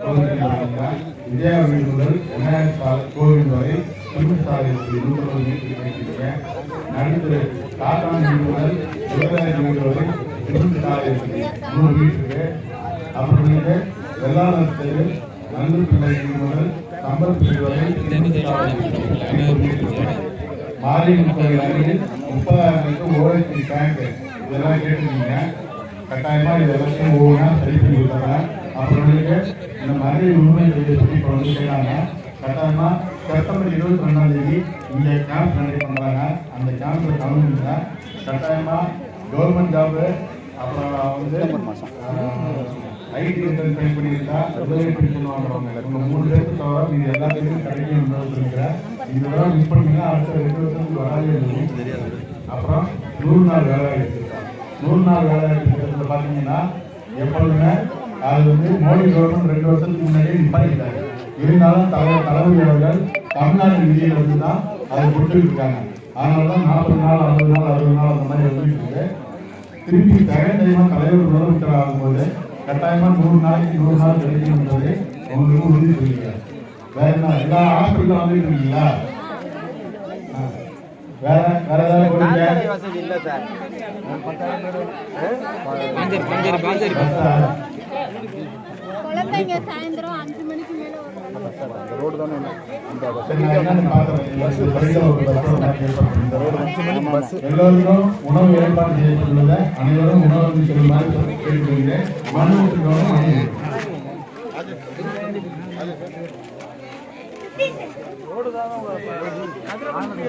விஜயா முதல் விநாயகர் சாலை கோவில் வரை சிமெண்ட் சாலைக்கு நூற்றம்பது மீட்டர் கிடைக்கிறீங்க காட்டான் வீடு முதல் விவசாய வீடு வரை சிமெண்ட் நூறு மீட்டருக்கு அப்புறமேட்டு வெள்ளாளர் நல்லூர் பிள்ளை முதல் கம்பல் வரை சிமெண்ட் ஐநூறு மீட்டருக்கு மாரியம்மன் கோயில் அருகில் முப்பதாயிரம் லிட்டர் டேங்க் இதெல்லாம் கேட்டிருக்கீங்க கட்டாயமா இது ஒவ்வொன்றா சரி பண்ணி கொடுத்தாங்க அப்புறமேட்டு இந்த மதுரை உண்மை பற்றி இப்போ வந்து செய்யறாங்க கட்டாயமா செப்டம்பர் இருபத்தி ரெண்டாம் தேதி இங்க கேம்ப் கண்டக்ட் பண்றாங்க அந்த கேம்ப்ல கலந்துங்க கட்டாயமா கவர்மெண்ட் ஜாப் அப்புறம் வந்து ஐடி ட்ரை பண்ணியிருந்தா ரிசர்வ் பென்ஷன் வாங்குறவங்க உங்க மூணு பேருக்கு தவிர எல்லா பேருக்கும் கிடைக்கும் இந்த தடவை மிஸ் பண்ணீங்கன்னா அடுத்த ரெண்டு வருஷத்துக்கு வராது அப்புறம் நூறு நாள் வேலை எடுத்துருக்காங்க நூறு நாள் வேலை எடுத்துக்கிறதுல பார்த்தீங்கன்னா எப்பொழுதுமே அது வந்து மோடி கவர்மெண்ட் ரெண்டு வருஷத்துக்கு முன்னாடியே நிப்பாட்டிட்டாங்க இருந்தாலும் தலைவர் தளபதி அவர்கள் தமிழ்நாடு நிதியில் வந்து தான் அதை கொடுத்துட்டு இருக்காங்க அதனால தான் நாற்பது நாள் அறுபது நாள் அறுபது நாள் அந்த மாதிரி வந்துட்டு இருக்கு திருப்பி செகண்ட் தலைவர் முதலமைச்சர் ஆகும்போது கட்டாயமா நூறு நாளைக்கு நூறு நாள் கிடைக்கும்ன்றது உங்களுக்கு உறுதி சொல்லிக்கிறேன் வேற என்ன எல்லா ஹாஸ்பிட்டலும் வந்துட்டு இருக்கீங்களா. வேற வேற ஏதாவது கொடுங்க வசதி இல்லை சார். பார்க்கறேன். இந்த வழியில ஒரு பஸ். எல்லோருக்கும் உணவு ஏற்பாடு செய்யப்பட்டுள்ளது. அனைவரும் உணவு செல்லுமாறு கேட்டுக்கொள்கிறேன். மனு மனு